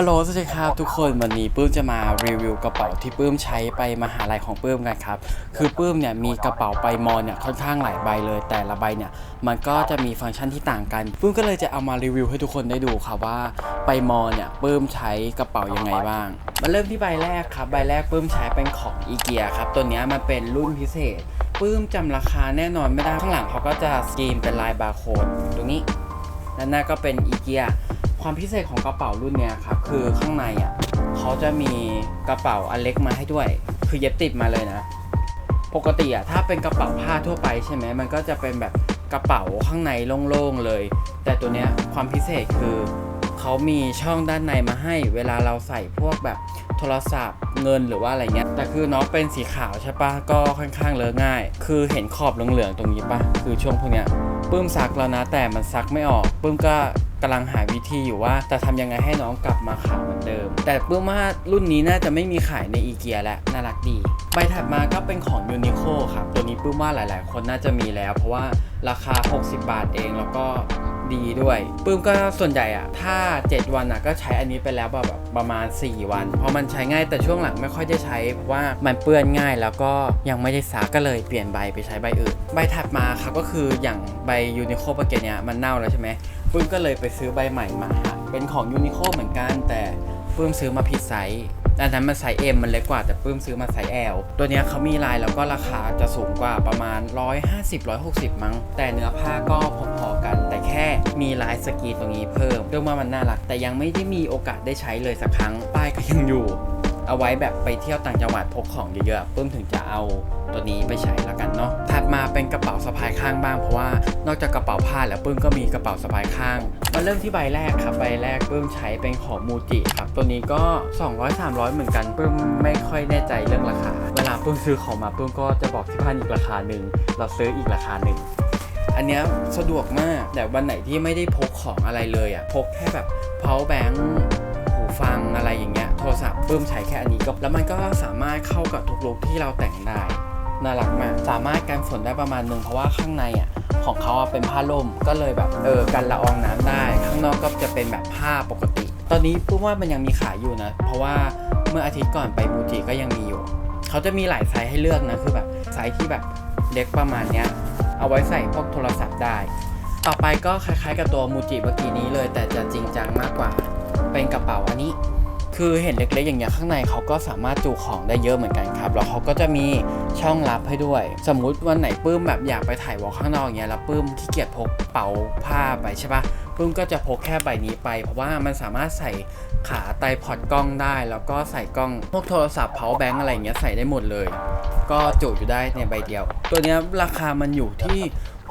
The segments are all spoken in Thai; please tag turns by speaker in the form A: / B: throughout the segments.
A: ฮัลโหลสวัสดีครับทุกคนวันนี้ปื้มจะมารีวิวกระเป๋าที่ปื้มใช้ไปมหาลัยของปื้มกันครับคือปื้มเนี่ยมีกระเป๋าไปมอเนี่ยค่อนข้างหลายใบเลย แต่ละใบเนี่ยมันก็จะมีฟังก์ชันที่ต่างกันปื้มก็เลยจะเอามารีวิวให้ทุกคนได้ดูครับว่าไปมอเนี่ยปื้มใช้กระเป๋ายังไงบ้าง มาเริ่มที่ใบแรกครับใบแรกปื้มใช้เป็นของอีเกียครับตัวนี้มันเป็นรุ่นพิเศษปื้มจำราคาแน่นอนไม่ได้ข้างหลังเขาก็จะสกรีนเป็นลายบาร์โค้ดตรงนี้ด้านหน้าก็เป็นอีเกีย ความพิเศษของกระเป๋ารุ่นเนี้ยครับคือข้างในอะเขาจะมีกระเป๋าอันเล็กมาให้ด้วย คือเย็บติดมาเลยนะ ปกติอะถ้าเป็นกระเป๋าผ้าทั่วไปใช่ไหมมันก็จะเป็นแบบกระเป๋าข้างในโล่งๆเลย แต่ตัวเนี้ยความพิเศษคือเขามีช่องด้านในมาให้ เวลาเราใส่พวกแบบโทรศัพท์เงินหรือว่าอะไรเงี้ยแต่คือน้องเป็นสีขาวใช่ปะก็ค่อนข้างเลอะง่าย คือเห็นขอบเหลืองๆตรงนี้ปะคือช่วงพวกเนี้ยปื้มซักแล้วนะแต่มันซักไม่ออกปื้มก็ กำลังหาวิธีอยู่ว่าจะทำยังไงให้น้องกลับมาขาวเหมือนเดิม แต่ปื้มว่ารุ่นนี้น่าจะไม่มีขายในอีเกียแล้วน่ารักดี ใบถัดมาก็เป็นของยูนิโคครับ ตัวนี้ปื้มว่าหลาย ๆ คนน่าจะมีแล้ว เพราะว่าราคา 60 บาทเองแล้วก็ ดีด้วยปื้มก็ส่วนใหญ่อะถ้า 7 วันอะก็ใช้อันนี้ไปแล้วแบบประมาณ 4 วัน เพราะมันใช้ง่ายแต่ช่วงหลังไม่ค่อยได้ใช้เพราะว่ามันเปื้อนง่ายแล้วก็ยังไม่ได้ซักก็เลยเปลี่ยนใบไปใช้ใบอื่น ใบถัดมาครับก็คืออย่างใบยูนิโคปเกตเนี้ยมันเน่าแล้วใช่ไหมปื้มก็เลยไปซื้อใบใหม่มาหาเป็นของยูนิโคเหมือนกันแต่ปื้มซื้อมาผิดไซส์ อันนั้นมันไซส์ M มันเล็กกว่าแต่ปื้มซื้อมาไซส์ L ตัวเนี้ยเขามีลายแล้วก็ราคาจะสูงกว่าประมาณ 150-160 มั้ง แต่เนื้อผ้าก็พอๆกัน แต่แค่มีลายสกรีนตรงนี้เพิ่มเรื่องว่ามันน่ารัก แต่ยังไม่ได้มีโอกาสได้ใช้เลยสักครั้งป้ายก็ยังอยู่ เอาไว้แบบไปเที่ยวต่างจังหวัดพกของเยอะๆปื้มถึงจะเอาตัวนี้ไปใช้ละกันเนาะ มาเป็นกระเป๋าสะพายข้างบ้างเพราะว่านอกจากกระเป๋าผ้าแล้วปื้มก็มีกระเป๋าสะพายข้างมาเริ่มที่ใบแรกครับใบแรกปื้มใช้เป็นของมูจิครับตัวนี้ก็ 200-300 เหมือนกันปื้มไม่ค่อยแน่ใจเรื่องราคา เวลาปื้มซื้อของมาปื้มก็จะบอกที่พันอีกราคาหนึ่งเราซื้ออีกราคาหนึ่งอันนี้สะดวกมากแต่วันไหนที่ไม่ได้พกของอะไรเลยอะ่ะพกแค่แบบ power bank หูฟังอะไรอย่างเงี้ยโทรศัพท์ปื้มใช้แค่อันนี้ก็แล้วมันก็สามารถเข้ากับทุกลุคที่เราแต่งได้ น่ารักมาก สามารถกันฝนได้ประมาณนึงเพราะว่าข้างในอะของเขาอะเป็นผ้าล่มก็เลยแบบเออกันละอองน้ำได้ ข้างนอกก็จะเป็นแบบผ้าปกติ ตอนนี้ปื้มว่ามันยังมีขายอยู่นะ เพราะว่าเมื่ออาทิตย์ก่อนไปมูจิก็ยังมีอยู่ เขาจะมีหลายไซส์ให้เลือกนะคือแบบไซส์ที่แบบเล็กประมาณเนี้ยเอาไว้ใส่พวกโทรศัพท์ได้ ต่อไปก็คล้ายๆกับตัวมูจิเมื่อกี้นี้เลย แต่จะจริงจังมากกว่า เป็นกระเป๋าอันนี้ คือเห็นเล็กๆอย่างเงี้ยข้างในเขาก็สามารถจุของได้เยอะเหมือนกันครับแล้วเขาก็จะมีช่องลับให้ด้วย สมมุติวันไหนปื้มแบบอยากไปถ่ายวอลข้างนอกอย่างเงี้ยแล้วปื้มขี้เกียจพกเป๋าผ้าไปใช่ปะปื้มก็จะพกแค่ใบนี้ไป เพราะว่ามันสามารถใส่ขาไตพอดกล้องได้ แล้วก็ใส่กล้องพวกโทรศัพท์ power bank อะไรเงี้ยใส่ได้หมดเลย ก็จุอยู่ได้ในใบเดียว ตัวเนี้ยราคามันอยู่ที่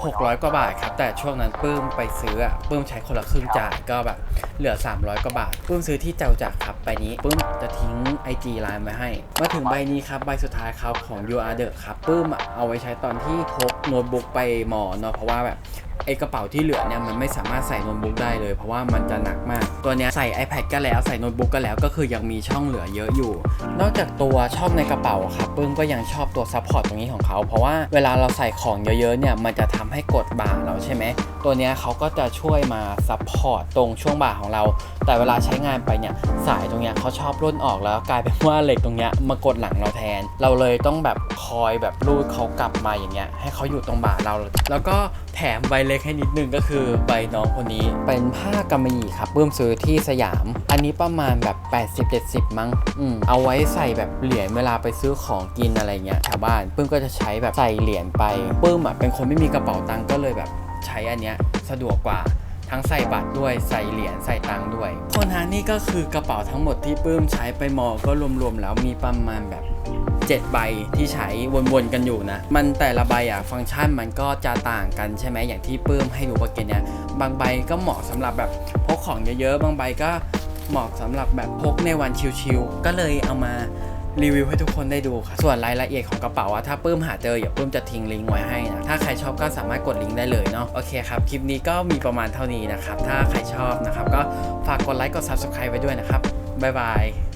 A: 600 กว่าบาทครับ แต่ช่วงนั้นปื้มไปซื้ออะปื้มใช้คนละครึ่งจ่ายก็แบบเหลือ 300 กว่าบาทปื้มซื้อที่เจ้าจักรครับใบนี้ปื้มจะทิ้ง IG ไลน์ไว้ให้ มาถึงใบนี้ครับใบสุดท้ายครับของ You Are The ครับปื้มเอาไว้ใช้ตอนที่พกโน้ตบุ๊กไปหมอเนาะเพราะว่าแบบ ไอกระเป๋าที่เหลือเนี่ยมันไม่สามารถใส่โน้ตบุ๊กได้เลย เพราะว่ามันจะหนักมาก ตัวเนี้ยใส่ iPad ก็แล้วใส่โน้ตบุ๊กก็แล้วก็คือยังมีช่องเหลือเยอะอยู่ นอกจากตัวช่องในกระเป๋าครับปึ้งก็ยังชอบตัวซัพพอร์ตตรงนี้ของเขา เพราะว่าเวลาเราใส่ของเยอะๆเนี่ยมันจะทำให้กดบ่าเราใช่ไหม ตัวเนี้ยเขาก็จะช่วยมาซัพพอร์ตตรงช่วงบ่าของเรา แต่เวลาใช้งานไปเนี่ยสายตรงเนี้ยเขาชอบร่นออกแล้วกลายเป็นว่าเหล็กตรงเนี้ยมากดหลังเราแทน เราเลยต้องแบบคอยแบบรูดเขากลับมาอย่างเงี้ยให้เขาอยู่ตรงบ่าเรา แล้วก็แถมใบเล็กให้นิดนึงก็คือใบน้องคนนี้เป็นผ้ากำมะหยี่ครับเพิ่มซื้อที่สยาม อันนี้ประมาณแบบ 80-70 มั้งอืมเอาไว้ใส่แบบเหรียญเวลาไปซื้อของกินอะไรเงี้ยแถวบ้านปื้มก็จะใช้แบบใส่เหรียญไปปื้มอะเป็นคนไม่มีกระเป๋าตังค์ก็เลยแบบ ใช้อันเนี้ยสะดวกกว่าทั้งใส่บัตรด้วยใส่เหรียญใส่ตังค์ด้วยคนฮานี่ก็คือกระเป๋าทั้งหมดที่ปื้มใช้ไปมอก็รวมๆแล้วมีประมาณแบบ7ใบที่ใช้วนๆกันอยู่นะ มันแต่ละใบอะฟังก์ชันมันก็จะต่างกันใช่ไหมอย่างที่ปื้มให้ดูเมื่อกี้เนี้ยบางใบก็เหมาะสำหรับแบบพกของเยอะๆ บางใบก็เหมาะสำหรับแบบพกในวันชิลๆก็เลยเอามา รีวิวให้ทุกคนได้ดูค่ะ ส่วนรายละเอียดของกระเป๋าอะถ้าปื้มหาเจออย่าปื้มจะทิ้งลิงก์ไว้ให้นะ ถ้าใครชอบก็สามารถกดลิงก์ได้เลยเนาะ โอเคครับ คลิปนี้ก็มีประมาณเท่านี้นะครับ ถ้าใครชอบนะครับก็ฝากกดไลค์ กด Subscribe ไว้ด้วยนะครับ บ๊ายบาย